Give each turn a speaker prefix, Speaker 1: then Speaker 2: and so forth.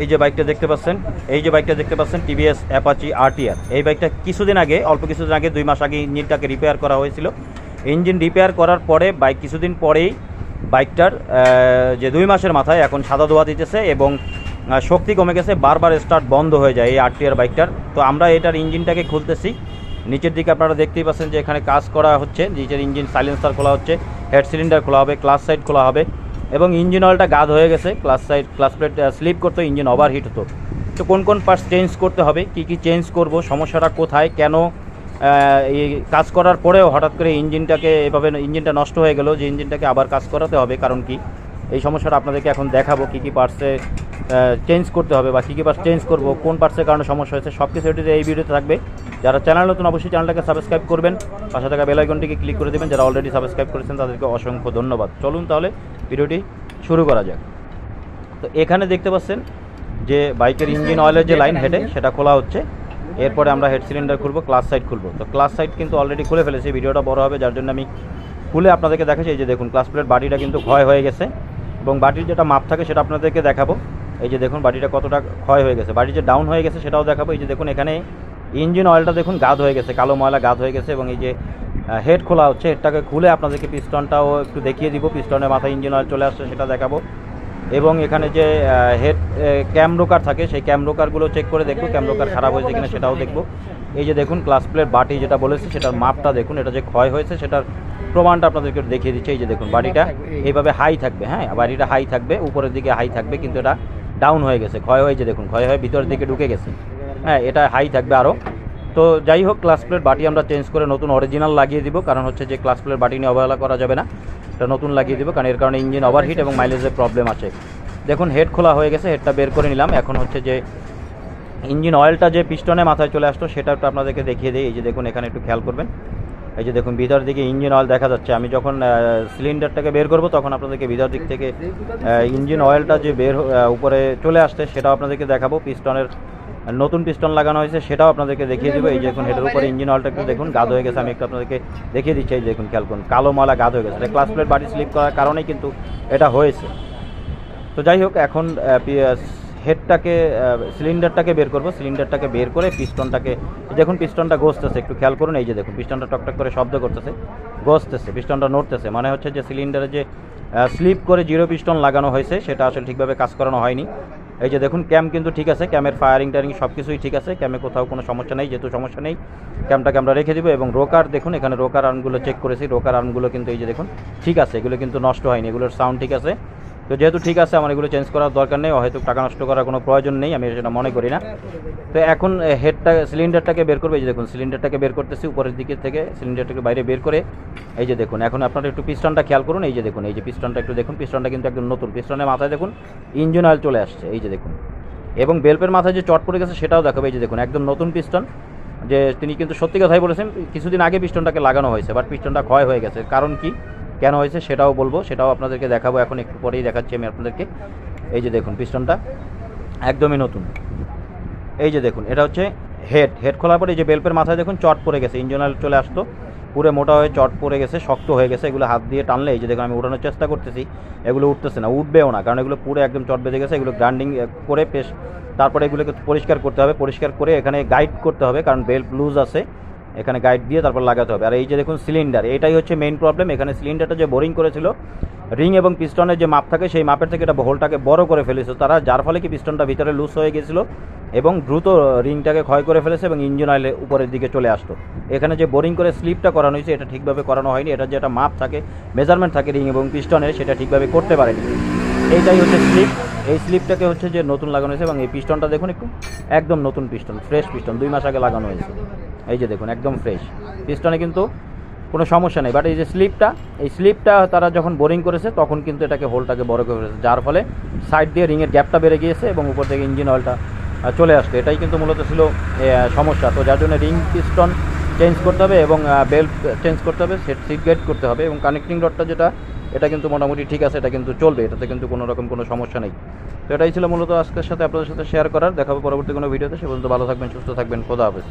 Speaker 1: এই যে বাইকটা দেখতে পাচ্ছেন, এই যে বাইকটা দেখতে পাচ্ছেন, টিভিএস অ্যাপাচি আরটিআর। এই বাইকটা কিছুদিন আগে, অল্প কিছুদিন আগে, দুই মাস আগে ইঞ্জিনটাকে রিপেয়ার করা হয়েছিল। ইঞ্জিন রিপেয়ার করার পরে, বাইক কিছুদিন পরেই বাইকটার যে দুই মাসের মাথায় এখন সাদা ধোয়া দিতেছে এবং শক্তি কমে গেছে, বারবার স্টার্ট বন্ধ হয়ে যায় এই আরটিআর বাইকটার। তো আমরা এটার ইঞ্জিনটাকে খুলতেছি। নিচের দিকে আপনারা দেখতেই পাচ্ছেন যে এখানে কাজ করা হচ্ছে, নিচের ইঞ্জিন সাইলেন্সার খোলা হচ্ছে হেড সিলিন্ডার খোলা হবে ক্লাস সাইড খোলা হবে। এবং ইঞ্জিন অয়েলটা গাদ হয়ে গেছে clutch side clutch plate slip করতো ইঞ্জিন ওভারহিট হতো। তো কোন কোন পার্টস চেঞ্জ করতে হবে, কি কি চেঞ্জ করব, সমস্যাটা কোথায়, কেন এই কাজ করার পরেও হঠাৎ করে ইঞ্জিনটাকে এভাবে ইঞ্জিনটা নষ্ট হয়ে গেল যে ইঞ্জিনটাকে আবার কাজ করাতে হবে, কারণ কি? এই সমস্যাটা আপনাদেরকে এখন দেখাবো, কী কী পার্টসে চেঞ্জ করতে হবে বা কী কী পার্টস চেঞ্জ করব, কোন পার্টসের কারণে সমস্যা হয়েছে সব কিছু এই ভিডিওতে থাকবে। যারা চ্যানেল নতুন, অবশ্যই চ্যানেলটাকে সাবস্ক্রাইব করবেন। পাশে থাকা বেল আইকনটিকে ক্লিক করে দেবেন। যারা অলরেডি সাবস্ক্রাইব করেছেন, তাদেরকে অসংখ্য ধন্যবাদ। চলুন তাহলে ভিডিওটি শুরু করা যাক। তো এখানে দেখতে পাচ্ছেন যে বাইকের ইঞ্জিন অয়েলের যে লাইন হেডে সেটা খোলা হচ্ছে। এরপরে আমরা হেড সিলিন্ডার খুলবো ক্লাস সাইড খুলবো। তো ক্লাস সাইড কিন্তু অলরেডি খুলে ফেলেছি, ভিডিওটা বড় হবে, যার জন্য আমি খুলে আপনাদেরকে দেখাচ্ছি। এই যে দেখুন ক্লাস প্লেট বাটিটা কিন্তু ক্ষয় হয়ে গেছে। এবং বাটির যেটা মাপ থাকে, সেটা আপনাদেরকে দেখাবো। এই যে দেখুন, বাটিটা কতটা ক্ষয় হয়ে গেছে। বাড়ি যে ডাউন হয়ে গেছে, সেটাও দেখাবো। এই যে দেখুন, এখানে ইঞ্জিন অয়েলটা দেখুন গাদ হয়ে গেছে, কালো ময়লা গাদ হয়ে গেছে এবং এই যে হেড খোলা হচ্ছে, হেডটাকে খুলে আপনাদেরকে পিস্টনটাও একটু দেখিয়ে দিব, পিস্টনের মাথায় ইঞ্জিন অয়েল চলে আসছে সেটা দেখাবো। এবং এখানে যে হেড ক্যাম রোকার থাকে, সেই ক্যাম রোকারগুলো চেক করে দেখব, ক্যাম রোকার খারাপ হয়েছে কিনা সেটাও দেখব। এই যে দেখুন ক্লাস প্লেট বাটি যেটা বলেছে, সেটার মাপটা দেখুন, এটা যে ক্ষয় হয়েছে সেটার প্রমাণটা আপনাদেরকে দেখিয়ে দিচ্ছে, এই যে দেখুন বাড়িটা এইভাবে হাই থাকবে হ্যাঁ বাড়িটা হাই থাকবে, উপরের দিকে হাই থাকবে, কিন্তু এটা ডাউন হয়ে গেছে, ক্ষয় হয়েছে দেখুন, ক্ষয় হয়ে ভিতরের দিকে ঢুকে গেছে। হ্যাঁ এটা হাই থাকবে আরও তো যাই হোক ক্লাস প্লেট বাটি আমরা চেঞ্জ করে নতুন অরিজিনাল লাগিয়ে দিব, কারণ হচ্ছে যে ক্লাস প্লেট বাটি নিয়ে অবহেলা করা যাবে না। এটা নতুন লাগিয়ে দিব, কারণ এর কারণে ইঞ্জিন ওভারহিট এবং মাইলেজের প্রবলেম আছে। দেখুন হেড খোলা হয়ে গেছে হেডটা বের করে নিলাম। এখন হচ্ছে যে ইঞ্জিন অয়েলটা যে পিস্টনে মাথায় চলে আসতো, সেটা একটু আপনাদেরকে দেখিয়ে দিই। এই যে দেখুন, এখানে একটু খেয়াল করবেন। এই যে দেখুন, ভিতর দিকে ইঞ্জিন অয়েল দেখা যাচ্ছে। আমি যখন সিলিন্ডারটাকে বের করব, তখন আপনাদেরকে ভিতর দিক থেকে ইঞ্জিন অয়েলটা যে বের উপরে চলে আসছে, সেটাও আপনাদেরকে দেখাবো। পিস্টনের নতুন পিস্টন লাগানো হয়েছে, সেটাও আপনাদেরকে দেখিয়ে দেবো। এই যে দেখুন হেডের উপরে ইঞ্জিন অয়েলটা একটু দেখুন গাদ হয়ে গেছে। আমি একটু আপনাদেরকে দেখিয়ে দিচ্ছি, এই যে দেখুন খেয়াল করুন, কালো মালা গাদ হয়ে গেছে। ক্লাস প্লেট বাড়ি স্লিপ করার কারণেই কিন্তু এটা হয়েছে। তো যাই হোক, এখন হেডটাকে সিলিন্ডারটাকে বের করব। সিলিন্ডারটাকে বের করে পিস্টনটাকে দেখুন পিস্টনটা ঘষতেছে। একটু খেয়াল করুন, এই যে দেখুন পিস্টনটা টকটক করে শব্দ করতেছে, ঘষতেছে পিস্টনটা নড়তেছে। মানে হচ্ছে যে সিলিন্ডারে যে স্লিপ করে জিরো পিস্টন লাগানো হয়েছে, সেটা আসলে ঠিকভাবে কাজ করানো হয়নি। এই যে দেখুন ক্যাম কিন্তু ঠিক আছে ক্যামের ফায়ারিং টায়ারিং সব কিছুই ঠিক আছে। ক্যামে কোথাও কোনো সমস্যা নেই, যেহেতু সমস্যা নেই ক্যামটাকে আমরা রেখে দিব। এবং রোকার দেখুন, এখানে রোকার আর্মগুলো চেক করেছি। রোকার আর্মগুলো কিন্তু এই যে দেখুন, ঠিক আছে, এগুলো কিন্তু নষ্ট হয়নি, এগুলোর সাউন্ড ঠিক আছে। তো যেহেতু ঠিক আছে, আমার এগুলো চেঞ্জ করার দরকার নেই, হয়তো টাকা নষ্ট করার কোনো প্রয়োজন নেই, আমি সেটা মনে করি না। তো এখন হেডটা সিলিন্ডারটাকে বের করবে, এই যে দেখুন সিলিন্ডারটাকে বের করতেছি, উপরের দিকে থেকে সিলিন্ডারটাকে বাইরে বের করে, এই যে দেখুন, এখন আপনারা একটু পিস্টনটা খেয়াল করুন, এই যে দেখুন, এই যে পিস্টনটা একটু দেখুন পিস্টনটা কিন্তু একদম নতুন পিস্টনের মাথায় দেখুন ইঞ্জিন অয়েল চলে আসছে, এই যে দেখুন। এবং বেল্পের মাথায় যে চট পড়ে গেছে, সেটাও দেখাবে, এই যে দেখুন, একদম নতুন পিস্টন যে তিনি কিন্তু সত্যি কথাই বলেছেন, কিছুদিন আগে পিস্টনটাকে লাগানো হয়েছে বাট পিস্টনটা ক্ষয় হয়ে গেছে। কারণ কি? কেন হয়েছে সেটাও বলব, সেটাও আপনাদেরকে দেখাবো এখন একটু পরেই দেখাচ্ছি আমি আপনাদেরকে। এই যে দেখুন পিস্টনটা, একদমই নতুন। এই যে দেখুন, এটা হচ্ছে হেড। হেড খোলার পরে এই যে বেল্পের মাথায় দেখুন চট পড়ে গেছে ইঞ্জিন অয়েল চলে আসতো। পুরো মোটা হয়ে চট পড়ে গেছে, শক্ত হয়ে গেছে, এগুলো হাত দিয়ে টানলে এই যে দেখুন আমি উঠানোর চেষ্টা করতেছি, এগুলো উঠতেছে না, উঠবেও না, কারণ এগুলো পুরো একদম চট বেঁধে গেছে, এগুলো গ্রাইন্ডিং করে পেশ তারপরে এগুলোকে পরিষ্কার করতে হবে, পরিষ্কার করে এখানে গাইড করতে হবে, কারণ বেল্ট লুজ আছে। এখানে গাইড দিয়ে তারপর লাগাতে হবে। আর এই যে দেখুন সিলিন্ডার এটাই হচ্ছে মেইন প্রবলেম এখানে সিলিন্ডারটা যে বোরিং করেছিল রিং এবং পিস্টনের যে মাপ থাকে, সেই মাপের থেকে এটা হোলটাকে বড় করে ফেলেছে। তারা যার ফলে কি পিস্টনটা ভিতরে লুজ হয়ে গেছিল এবং দ্রুত রিংটাকে ক্ষয় করে ফেলেছে এবং ইঞ্জিন অয়েলে উপরের দিকে চলে আসতো। এখানে যে বোরিং করে স্লিপটা করানো হয়েছে, এটা ঠিকভাবে করানো হয়নি। এটা যে একটা মাপ থাকে মেজারমেন্ট থাকে রিং এবং পিস্টনের সেটা ঠিকভাবে করতে পারেনি। এইটাই হচ্ছে স্লিপ এই স্লিপটাকে হচ্ছে যে নতুন লাগানো হয়েছে এবং এই পিস্টনটা দেখুন একটু, একদম নতুন পিস্টন ফ্রেশ পিস্টন দুই মাস আগে লাগানো হয়েছে। এই যে দেখুন, একদম ফ্রেশ পিস্টনে কিন্তু কোনো সমস্যা নেই বাট এই যে স্লিপটা এই স্লিপটা তারা যখন বোরিং করেছে, তখন কিন্তু এটাকে হোলটাকে বড় করে ফেলেছে, যার ফলে সাইড দিয়ে রিংয়ের গ্যাপটা বেড়ে গিয়েছে এবং উপর থেকে ইঞ্জিন অয়েলটা চলে আসতো এটাই কিন্তু মূলত ছিল সমস্যা। তো যার জন্য রিং পিস্টন চেঞ্জ করতে হবে এবং বেল্ট চেঞ্জ করতে হবে সেট সিট গাইড করতে হবে এবং কানেক্টিং রডটা যেটা, এটা কিন্তু মোটামুটি ঠিক আছে, এটা কিন্তু চলবে, এটাতে কিন্তু কোনো রকম কোনো সমস্যা নেই। তো এটাই ছিল মূলত আজকের সাথে আপনাদের সাথে শেয়ার করার। দেখাবো পরবর্তী কোনো ভিডিওতে সে পর্যন্ত ভালো থাকবেন, সুস্থ থাকবেন, খোদা হাফেজ।